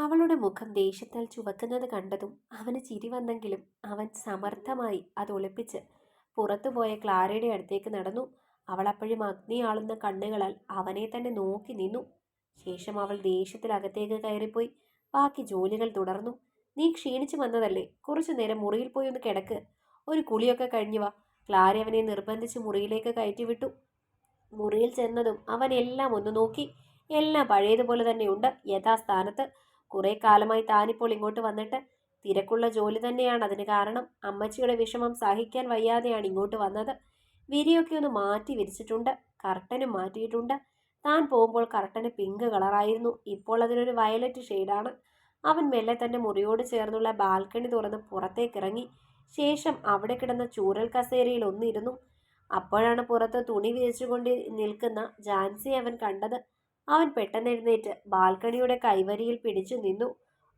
അവളുടെ മുഖം ദേഷ്യത്താൽ ചുവക്കുന്നത് കണ്ടതും അവന് ചിരി വന്നെങ്കിലും അവൻ സമർത്ഥമായി അത് ഒളിപ്പിച്ച് പുറത്തുപോയ ക്ലാരയുടെ അടുത്തേക്ക് നടന്നു. അവൾ അപ്പോഴും അഗ്നിയാളുന്ന കണ്ണുകളാൽ അവനെ തന്നെ നോക്കി നിന്നു. ശേഷം അവൾ ദേഷ്യത്തിൽ അകത്തേക്ക് കയറിപ്പോയി. ബാക്കി ജോലികൾ തുടർന്നു. നീ ക്ഷീണിച്ചു വന്നതല്ലേ? കുറച്ചു നേരം മുറിയിൽ പോയി ഒന്ന് കിടക്ക്. ഒരു കുളിയൊക്കെ കഴിഞ്ഞു വാ ക്ലാര അവനെ നിർബന്ധിച്ച് മുറിയിലേക്ക് കയറ്റിവിട്ടു. മുറിയിൽ ചെന്നതും അവൻ എല്ലാം ഒന്ന് നോക്കി. എല്ലാം പഴയതുപോലെ തന്നെയുണ്ട് യഥാസ്ഥാനത്ത്. കുറെ കാലമായി താനിപ്പോൾ ഇങ്ങോട്ട് വന്നിട്ട് തിരക്കുള്ള ജോലി തന്നെയാണ്. അതിന് കാരണം അമ്മച്ചിയുടെ വിഷമം സഹിക്കാൻ വയ്യാതെയാണ് ഇങ്ങോട്ട് വന്നത്. വിരിയൊക്കെ ഒന്ന് മാറ്റി വിരിച്ചിട്ടുണ്ട്. കർട്ടനും മാറ്റിയിട്ടുണ്ട്. താൻ പോകുമ്പോൾ കർട്ടന് പിങ്ക് കളറായിരുന്നു. ഇപ്പോൾ അതിനൊരു വയലറ്റ് ഷെയ്ഡാണ്. അവൻ മെല്ലെ തന്റെ മുറിയോട് ചേർന്നുള്ള ബാൽക്കണി തുറന്ന് പുറത്തേക്കിറങ്ങി. ശേഷം അവിടെ കിടന്ന ചൂരൽ കസേരയിൽ ഒന്നിരുന്നു. അപ്പോഴാണ് പുറത്ത് തുണി വിരിച്ചുകൊണ്ട് നിൽക്കുന്ന ജാൻസി അവൻ കണ്ടത്. അവൻ പെട്ടെന്ന് എഴുന്നേറ്റ് ബാൽക്കണിയുടെ കൈവരിയിൽ പിടിച്ചു നിന്നു.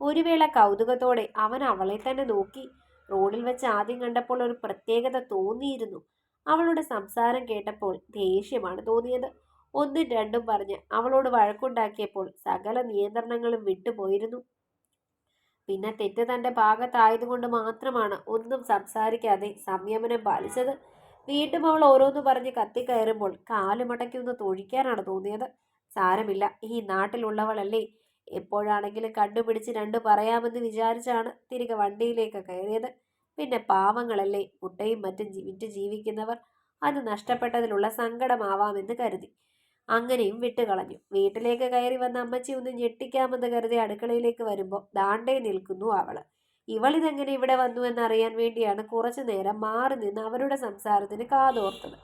ഒരു വേള കൗതുകത്തോടെ അവൻ അവളെ തന്നെ നോക്കി. റോഡിൽ വെച്ച് ആദ്യം കണ്ടപ്പോൾ ഒരു പ്രത്യേകത തോന്നിയിരുന്നു. അവളുടെ സംസാരം കേട്ടപ്പോൾ ദേഷ്യമാണ് തോന്നിയത്. ഒന്നും രണ്ടും പറഞ്ഞ് അവളോട് വഴക്കുണ്ടാക്കിയപ്പോൾ സകല നിയന്ത്രണങ്ങളും വിട്ടുപോയിരുന്നു. പിന്നെ തെറ്റ് തന്റെ ഭാഗത്തായതുകൊണ്ട് മാത്രമാണ് ഒന്നും സംസാരിക്കാതെ സംയമനം പാലിച്ചത്. വീണ്ടും അവൾ ഓരോന്ന് പറഞ്ഞ് കത്തിക്കയറുമ്പോൾ കാലുമടക്കി ഒന്ന് തൊഴിക്കാനാണ് തോന്നിയത്. സാരമില്ല. ഈ നാട്ടിലുള്ളവളല്ലേ? എപ്പോഴാണെങ്കിലും കണ്ടുപിടിച്ച് രണ്ട് പറയാമെന്ന് വിചാരിച്ചാണ് തിരികെ വണ്ടിയിലേക്ക് കയറിയത്. പിന്നെ പാവങ്ങളല്ലേ? മുട്ടയും മറ്റും വിറ്റ് ജീവിക്കുന്നവർ അത് നഷ്ടപ്പെട്ടതിലുള്ള സങ്കടമാവാമെന്ന് കരുതി. അങ്ങനെയും വിട്ടുകളഞ്ഞു. വീട്ടിലേക്ക് കയറി വന്ന അമ്മച്ചി ഒന്ന് ഞെട്ടിക്കാമെന്ന് കരുതി അടുക്കളയിലേക്ക് വരുമ്പോൾ ദാണ്ടേ നിൽക്കുന്നു അവൾ. ഇവളിതെങ്ങനെ ഇവിടെ വന്നു എന്നറിയാൻ വേണ്ടിയാണ് കുറച്ചു നേരം മാറി നിന്ന് അവരുടെ സംസാരത്തിന് കാതോർത്തത്.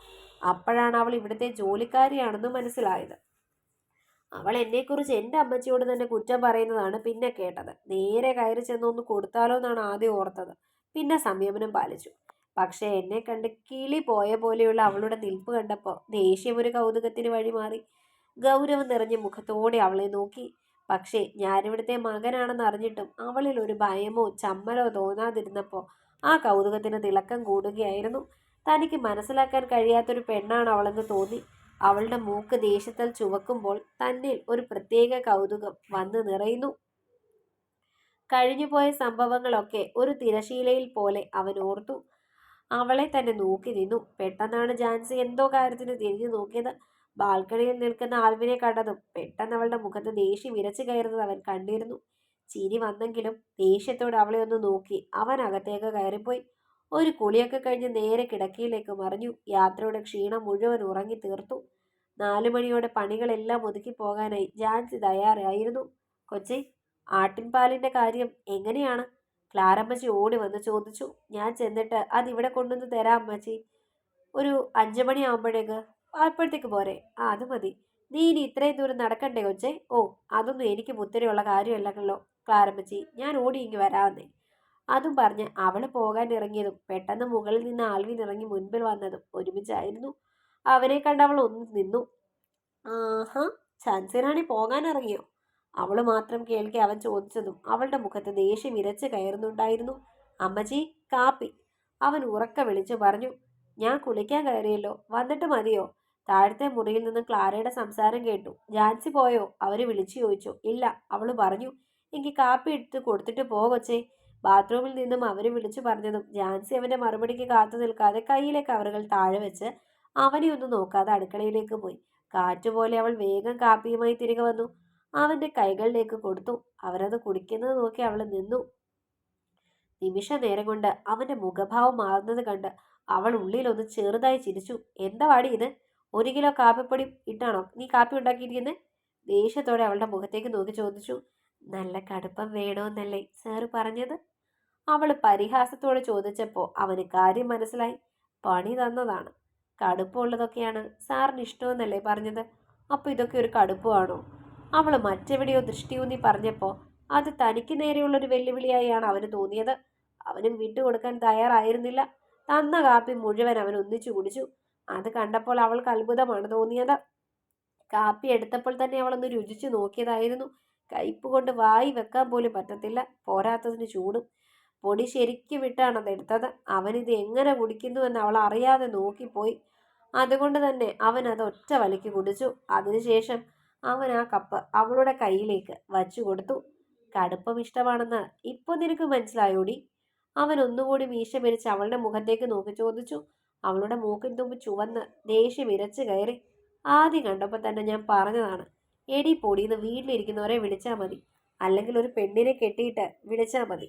അപ്പോഴാണ് അവൾ ഇവിടുത്തെ ജോലിക്കാരിയാണെന്ന് മനസ്സിലായത്. അവൾ എന്നെക്കുറിച്ച് എന്റെ അമ്മച്ചിയോട് തന്നെ കുറ്റം പറയുന്നതാണ് പിന്നെ കേട്ടത്. നേരെ കയറി ചെന്നൊന്ന് കൊടുത്താലോ എന്നാണ് ആദ്യം ഓർത്തത്. പിന്നെ സംയമനം പാലിച്ചു. പക്ഷേ എന്നെ കണ്ട് കിളി പോയ പോലെയുള്ള അവളുടെ നിൽപ്പ് കണ്ടപ്പോൾ ദേഷ്യം ഒരു കൗതുകത്തിന് വഴിമാറി. ഗൗരവം നിറഞ്ഞ മുഖത്തോടെ അവളെ നോക്കി. പക്ഷേ ഞാനിവിടുത്തെ മകനാണെന്ന് അറിഞ്ഞിട്ടും അവളിൽ ഒരു ഭയമോ ചമ്മലോ തോന്നാതിരുന്നപ്പോൾ ആ കൗതുകത്തിന് തിളക്കം കൂടുകയായിരുന്നു. തനിക്ക് മനസ്സിലാക്കാൻ കഴിയാത്തൊരു പെണ്ണാണ് അവളെന്ന് തോന്നി. അവളുടെ മൂക്ക് ദേഷ്യത്താൽ ചുവക്കുമ്പോൾ തന്നിൽ ഒരു പ്രത്യേക കൗതുകം വന്നു നിറയുന്നു. കഴിഞ്ഞുപോയ സംഭവങ്ങളൊക്കെ ഒരു തിരശീലയിൽ പോലെ അവൻ ഓർത്തു. അവളെ തന്നെ നോക്കി നിന്നു. പെട്ടെന്നാണ് ജാൻസി എന്തോ കാര്യത്തിന് തിരിഞ്ഞു നോക്കിയത്. ബാൽക്കണിയിൽ നിൽക്കുന്ന ആൽവിനെ കണ്ടതും പെട്ടെന്ന് അവളുടെ മുഖത്ത് ദേഷ്യം ഇരച്ചു കയറുന്നത് അവൻ കണ്ടിരുന്നു. ചിരി വന്നെങ്കിലും ദേഷ്യത്തോടെ അവളെ ഒന്ന് നോക്കി അവൻ അകത്തേക്ക് കയറിപ്പോയി. ഒരു കുളിയൊക്കെ കഴിഞ്ഞ് നേരെ കിടക്കയിലേക്ക് മറിഞ്ഞു. യാത്രയുടെ ക്ഷീണം മുഴുവൻ ഉറങ്ങി തീർത്തു. നാലു മണിയോടെ പണികളെല്ലാം ഒതുക്കി പോകാനായി ജാൻസി തയ്യാറായിരുന്നു. കൊച്ചി ആട്ടിൻപാലിന്റെ കാര്യം എങ്ങനെയാണ്? ക്ലാരമ്മച്ചി ഓടി വന്ന് ചോദിച്ചു. ഞാൻ ചെന്നിട്ട് അതിവിടെ കൊണ്ടുവന്ന് തരാം അമ്മച്ചി. ഒരു അഞ്ചു മണിയാകുമ്പോഴേക്ക് അപ്പോഴത്തേക്ക് പോരെ. ആ അത് മതി. നീ ഇനി ഇത്രയും ദൂരം നടക്കണ്ടേ കൊച്ചേ? ഓ അതൊന്നും എനിക്ക് മുത്തരയുള്ള കാര്യമല്ലല്ലോ ക്ലാരമ്മച്ചി. ഞാൻ ഓടി ഇങ്ങ് വരാമെന്നേ അതും പറഞ്ഞ് അവൾ പോകാൻ ഇറങ്ങിയതും പെട്ടെന്ന് മുകളിൽ നിന്ന് ആൽവിൻ ഇറങ്ങി മുൻപിൽ വന്നതും ഒരുമിച്ചായിരുന്നു. അവനെ കണ്ട് അവൾ ഒന്ന് നിന്നു. ആഹാ ചാൻസിറാണി പോകാൻ ഇറങ്ങിയോ? അവൾ മാത്രം കേൾക്കെ അവൻ ചോദിച്ചതും അവളുടെ മുഖത്ത് ദേഷ്യം ഇരച്ച് കയറുന്നുണ്ടായിരുന്നു. അമ്മജി കാപ്പി. അവൻ ഉറക്ക വിളിച്ചു പറഞ്ഞു. ഞാൻ കുളിക്കാൻ കയറിയല്ലോ വന്നിട്ട് മതിയോ? താഴത്തെ മുറിയിൽ നിന്ന് ക്ലാരയുടെ സംസാരം കേട്ടു. ജാൻസി പോയോ? അവർ വിളിച്ചു ചോദിച്ചു. ഇല്ല അവൾ പറഞ്ഞു. എനിക്ക് കാപ്പി എടുത്ത് കൊടുത്തിട്ട് പോകൊച്ചേ ബാത്റൂമിൽ നിന്നും അവരെ വിളിച്ചു പറഞ്ഞതും ജാൻസി അവന്റെ മറുപടിക്ക് കാത്തു നിൽക്കാതെ കയ്യിലെ കവറുകൾ താഴെ വെച്ച് അവനെ ഒന്നും നോക്കാതെ അടുക്കളയിലേക്ക് പോയി. കാറ്റുപോലെ അവൾ വേഗം കാപ്പിയുമായി തിരികെ വന്നു. അവന്റെ കൈകളിലേക്ക് കൊടുത്തു. അവരത് കുടിക്കുന്നത് നോക്കി അവൾ നിന്നു. നിമിഷ നേരം കൊണ്ട് അവന്റെ മുഖഭാവം മാറുന്നത് കണ്ട് അവൾ ഉള്ളിലൊന്ന് ചെറുതായി ചിരിച്ചു. എന്താ വാടി ഇത്? ഒരു കിലോ കാപ്പിപ്പൊടി ഇട്ടാണോ? നീ കാപ്പി ഉണ്ടാക്കിയിരിക്കുന്നത് ദേഷ്യത്തോടെ അവളുടെ മുഖത്തേക്ക് നോക്കി ചോദിച്ചു. നല്ല കടുപ്പം വേണമെന്നല്ലേ സാറ് പറഞ്ഞത്? അവൾ പരിഹാസത്തോടെ ചോദിച്ചപ്പോൾ അവന് കാര്യം മനസ്സിലായി. പണി തന്നതാണ്. കടുപ്പമുള്ളതൊക്കെയാണ് സാറിന് ഇഷ്ടമെന്നല്ലേ പറഞ്ഞത്? അപ്പോൾ ഇതൊക്കെ ഒരു കടുപ്പമാണോ? അവൾ മറ്റെവിടെയോ ദൃഷ്ടിയൂന്നി പറഞ്ഞപ്പോൾ അത് തനിക്ക് നേരെയുള്ളൊരു വെല്ലുവിളിയായാണ് അവന് തോന്നിയത്. അവനും വിട്ടുകൊടുക്കാൻ തയ്യാറായിരുന്നില്ല. തന്ന കാപ്പി മുഴുവൻ അവൻ ഒന്നിച്ചു കുടിച്ചു. അത് കണ്ടപ്പോൾ അവൾക്ക് അത്ഭുതമാണ് തോന്നിയത്. കാപ്പി എടുത്തപ്പോൾ തന്നെ അവളൊന്ന് രുചിച്ചു നോക്കിയതായിരുന്നു. കയ്പ് കൊണ്ട് വായി വെക്കാൻ പോലും പറ്റത്തില്ല. പോരാത്തതിന് ചൂടും. പൊടി ശരിക്കും വിട്ടാണ് അതെടുത്തത് അവനിത് എങ്ങനെ കുടിക്കുന്നുവെന്ന് അവൾ അറിയാതെ നോക്കിപ്പോയി. അതുകൊണ്ട് തന്നെ അവൻ അത് ഒറ്റ വലിക്ക് കുടിച്ചു. അതിനുശേഷം അവൻ ആ കപ്പ് അവളുടെ കയ്യിലേക്ക് വച്ചു കൊടുത്തു. കടുപ്പം ഇഷ്ടമാണെന്ന് ഇപ്പോൾ നിനക്ക് മനസ്സിലായോടി? അവൻ ഒന്നുകൂടി മീശ പിരിച്ച് അവളുടെ മുഖത്തേക്ക് നോക്കി ചോദിച്ചു. അവളുടെ മൂക്കിൻ തുമ്പ് ചുവന്ന് ദേഷ്യം ഇരച്ചു കയറി. ആദ്യം കണ്ടപ്പോൾ തന്നെ ഞാൻ പറഞ്ഞതാണ്. എടി പൊടിയെന്ന് വീട്ടിലിരിക്കുന്നവരെ വിളിച്ചാൽ മതി. അല്ലെങ്കിൽ ഒരു പെണ്ണിനെ കെട്ടിയിട്ട് വിളിച്ചാൽ മതി.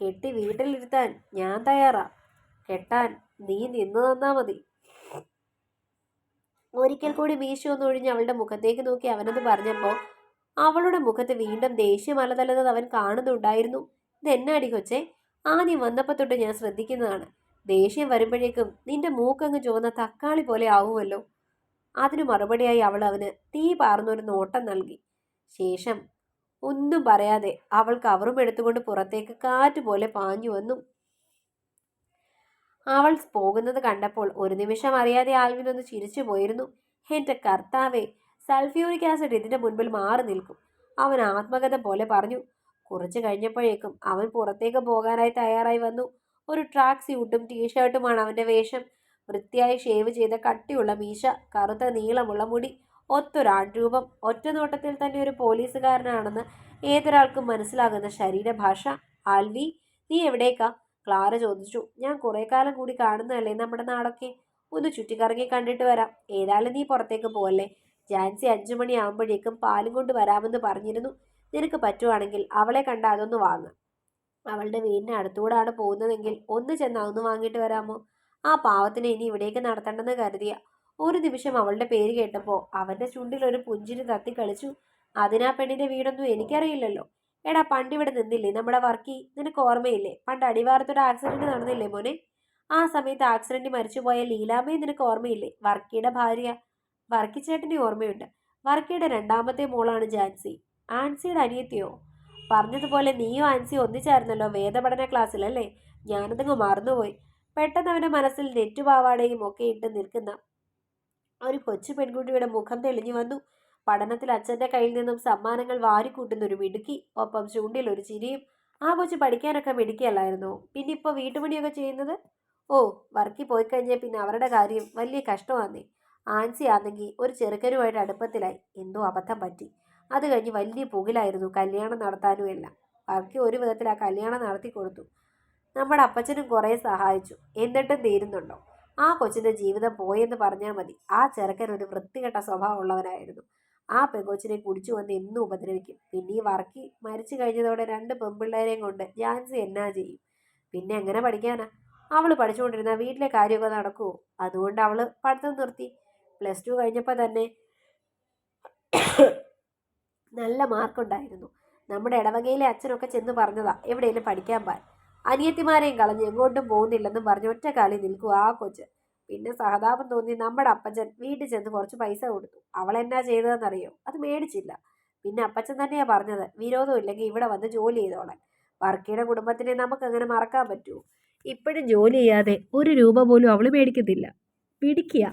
കെട്ടി വീട്ടിലിരുത്താൻ ഞാൻ തയ്യാറാ. കെട്ടാൻ നീ നിന്നു തന്നാ മതി. ഒരിക്കൽ കൂടി മീശ ഒന്ന് ഒഴിഞ്ഞ് അവളുടെ മുഖത്തേക്ക് നോക്കി അവനത് പറഞ്ഞപ്പോൾ അവളുടെ മുഖത്ത് വീണ്ടും ദേഷ്യം അലതല്ലുന്നത് അവൻ കാണുന്നുണ്ടായിരുന്നു. ഇതെന്നാടി കൊച്ചേ? ആദ്യം വന്നപ്പോൾ തൊട്ട് ഞാൻ ശ്രദ്ധിക്കുന്നതാണ്. ദേഷ്യം വരുമ്പോഴേക്കും നിന്റെ മൂക്കങ്ങ് ചുവന്ന തക്കാളി പോലെ ആവുമല്ലോ. അതിനു മറുപടിയായി അവൾ അവന് തീ പാർന്നൊരു നോട്ടം നൽകി. ശേഷം ഒന്നും പറയാതെ അവൾ കവറും എടുത്തുകൊണ്ട് പുറത്തേക്ക് കാറ്റ് പോലെ പാഞ്ഞു വന്നു. അവൾ പോകുന്നത് കണ്ടപ്പോൾ ഒരു നിമിഷം അറിയാതെ ആൽവിൻ ഒന്ന് ചിരിച്ചു പോയിരുന്നു. എന്റെ കർത്താവെ സൾഫ്യൂറിക് ആസിഡ് ഇതിന്റെ മുൻപിൽ മാറി നിൽക്കും അവൻ ആത്മകഥ പോലെ പറഞ്ഞു. കുറച്ച് കഴിഞ്ഞപ്പോഴേക്കും അവൻ പുറത്തേക്ക് പോകാനായി തയ്യാറായി വന്നു. ഒരു ട്രാക്ക് സ്യൂട്ടും ടീഷർട്ടുമാണ് അവന്റെ വേഷം. വൃത്തിയായി ഷേവ് ചെയ്ത കട്ടിയുള്ള മീശ കറുത്ത നീളമുള്ള മുടി ഒത്തൊരാൺരൂപം ഒറ്റ നോട്ടത്തിൽ തന്നെ ഒരു പോലീസുകാരനാണെന്ന് ഏതൊരാൾക്കും മനസ്സിലാകുന്ന ശരീരഭാഷ. ആൽവി നീ എവിടേക്കാ? ക്ലാര ചോദിച്ചു. ഞാൻ കുറേ കാലം കൂടി കാണുന്നതല്ലേ നമ്മുടെ നാടൊക്കെ? ഒന്ന് ചുറ്റിക്കറങ്ങി കണ്ടിട്ട് വരാം. ഏതായാലും നീ പുറത്തേക്ക് പോവല്ലേ? ജാൻസി അഞ്ചു മണിയാകുമ്പോഴേക്കും പാലും കൊണ്ട് വരാമെന്ന് പറഞ്ഞിരുന്നു. നിനക്ക് പറ്റുവാണെങ്കിൽ അവളെ കണ്ട അതൊന്ന് വാങ്ങാം. അവളുടെ വീടിന് അടുത്തുകൂടാണ് പോകുന്നതെങ്കിൽ ഒന്ന് ചെന്ന് അതൊന്ന് വാങ്ങിയിട്ട് വരാമോ? ആ പാവത്തിനെ ഇനി ഇവിടേക്ക് നടത്തണ്ടെന്ന് കരുതിയ. ഒരു നിമിഷം അവളുടെ പേര് കേട്ടപ്പോൾ അവന്റെ ചുണ്ടിൽ ഒരു പുഞ്ചിരി തത്തി കളിച്ചു. അതിനാ പെണ്ണിന്റെ വീടൊന്നും എനിക്കറിയില്ലല്ലോ. എടാ പണ്ട് ഇവിടെ നിന്നില്ലേ? നമ്മുടെ വർക്കി നിനക്ക് ഓർമ്മയില്ലേ? പണ്ട് അടിവാരത്തൊരു ആക്സിഡന്റ് നടന്നില്ലേ മോനെ? ആ സമയത്ത് ആക്സിഡന്റ് മരിച്ചുപോയ ലീലാമ്മയെ നിനക്ക് ഓർമ്മയില്ലേ? വർക്കിയുടെ ഭാര്യ വർക്കി ചേട്ടന്റെ ഓർമ്മയുണ്ട്. വർക്കിയുടെ രണ്ടാമത്തെ മോളാണ് ജാൻസി. ആൻസിയുടെ അനിയത്തിയോ? പറഞ്ഞതുപോലെ നീയോ ആൻസി ഒന്നിച്ചായിരുന്നല്ലോ വേദപഠന ക്ലാസ്സിലല്ലേ? ഞാനതങ്ങ് മറന്നുപോയി. പെട്ടെന്ന് അവന്റെ മനസ്സിൽ നെറ്റുപാവാടയും ഒക്കെ ഇട്ട് നിൽക്കുന്ന ഒരു കൊച്ചു പെൺകുട്ടിയുടെ മുഖം തെളിഞ്ഞു വന്നു. പഠനത്തിൽ അച്ഛന്റെ കയ്യിൽ നിന്നും സമ്മാനങ്ങൾ വാരിക്കൂട്ടുന്ന ഒരു മിടുക്കി ഒപ്പം ചൂണ്ടിൽ ഒരു ചിരിയും ആ കൊച്ചു പഠിക്കാനൊക്കെ മിടുക്കിയല്ലായിരുന്നു? പിന്നെ ഇപ്പോൾ വീട്ടുപണിയൊക്കെ ചെയ്യുന്നത്? ഓ വർക്കി പോയി കഴിഞ്ഞാൽ പിന്നെ അവരുടെ കാര്യം വലിയ കഷ്ടമാന്നേ. ആൻസി ആണെങ്കിൽ ഒരു ചെറുക്കനുമായിട്ട് അടുപ്പത്തിലായി. എന്തോ അബദ്ധം പറ്റി. അത് കഴിഞ്ഞ് വലിയ പുകിലായിരുന്നു കല്യാണം നടത്താനും എല്ലാം. വർക്കി ഒരു വിധത്തിൽ ആ കല്യാണം നടത്തി കൊടുത്തു. നമ്മുടെ അപ്പച്ചനും കുറേ സഹായിച്ചു. എന്നിട്ടും തീരുന്നുണ്ടോ? ആ കൊച്ചിന്റെ ജീവിതം പോയെന്ന് പറഞ്ഞാൽ മതി. ആ ചെറുക്കൻ ഒരു വൃത്തികെട്ട സ്വഭാവമുള്ളവനായിരുന്നു. ആ പെങ്കൊച്ചിനെ കുടിച്ചു വന്ന് എന്നും ഉപദ്രവിക്കും. പിന്നെ ഈ വർക്കി മരിച്ചു കഴിഞ്ഞതോടെ രണ്ട് പെൺപിള്ളേരെയും കൊണ്ട് ജാൻസി എന്നാ ചെയ്യും? പിന്നെ എങ്ങനെ പഠിക്കാനാ? അവൾ പഠിച്ചുകൊണ്ടിരുന്ന വീട്ടിലെ കാര്യമൊക്കെ നടക്കുമോ അതുകൊണ്ട് അവൾ പഠിത്തം നിർത്തി. പ്ലസ് ടു കഴിഞ്ഞപ്പോൾ തന്നെ നല്ല മാർക്കുണ്ടായിരുന്നു. നമ്മുടെ ഇടവകയിലെ അച്ഛനൊക്കെ ചെന്ന് പറഞ്ഞതാ എവിടെയെങ്കിലും പഠിക്കാൻ പാൻ അനിയത്തിമാരെയും കളഞ്ഞ് എങ്ങോട്ടും പോകുന്നില്ലെന്നും പറഞ്ഞ് ഒറ്റ കാലി നിൽക്കുക ആ കൊച്ച്. പിന്നെ സഹതാപം തോന്നി നമ്മുടെ അപ്പച്ചൻ വീട്ടിൽ ചെന്ന് കുറച്ച് പൈസ കൊടുത്തു. അവൾ എന്നാ ചെയ്തതെന്നറിയോ? അത് മേടിച്ചില്ല. പിന്നെ അപ്പച്ചൻ തന്നെയാ പറഞ്ഞത് വിരോധം ഇല്ലെങ്കിൽ ഇവിടെ വന്ന് ജോലി ചെയ്തോളാൻ. വർക്കിയുടെ കുടുംബത്തിനെ നമുക്ക് അങ്ങനെ മറക്കാൻ പറ്റുമോ? ഇപ്പോഴും ജോലി ചെയ്യാതെ ഒരു രൂപ പോലും അവൾ മേടിക്കത്തില്ല. പിടിക്കുക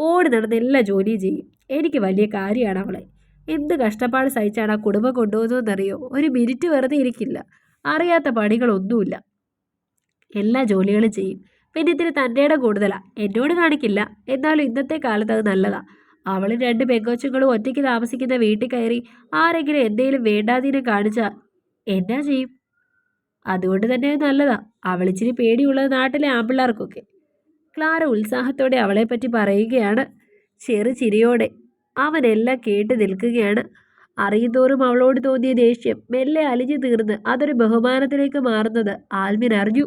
ഓടി നടന്ന് എല്ലാ ജോലിയും ചെയ്യും. എനിക്ക് വലിയ കാര്യമാണ് അവളെ. എന്ത് കഷ്ടപ്പാട് സഹിച്ചാണ് ആ കുടുംബം കൊണ്ടുപോകുന്നതെന്നറിയോ? ഒരു മിനിറ്റ് വെറുതെ ഇരിക്കില്ല. അറിയാത്ത പണികളൊന്നുമില്ല. എല്ലാ ജോലികളും ചെയ്യും. പിന്നെ ഇതിന് തന്റെയുടെ കൂടുതലാണ് എന്നോട് കാണിക്കില്ല. എന്നാലും ഇന്നത്തെ കാലത്ത് അത് നല്ലതാണ് അവളും രണ്ട് പെങ്കോച്ചുങ്ങളും ഒറ്റയ്ക്ക് താമസിക്കുന്ന വീട്ടിൽ കയറി ആരെങ്കിലും എന്തെങ്കിലും വേണ്ടാതീനം കാണിച്ചാൽ എന്നാ ചെയ്യും? അതുകൊണ്ട് തന്നെ നല്ലതാ. അവളിച്ചിരി പേടിയുള്ളത് നാട്ടിലെ ആമ്പിള്ളേർക്കൊക്കെ. ക്ലാര ഉത്സാഹത്തോടെ അവളെപ്പറ്റി പറയുകയാണ്. ചെറു ചിരിയോടെ. അവനെല്ലാം കേട്ട് നിൽക്കുകയാണ്. അറിയുന്തോറും അവളോട് തോന്നിയ ദേഷ്യം മെല്ലെ അലിഞ്ഞു തീർന്ന് അതൊരു ബഹുമാനത്തിലേക്ക് മാറുന്നത് ആൽമിൻ അറിഞ്ഞു.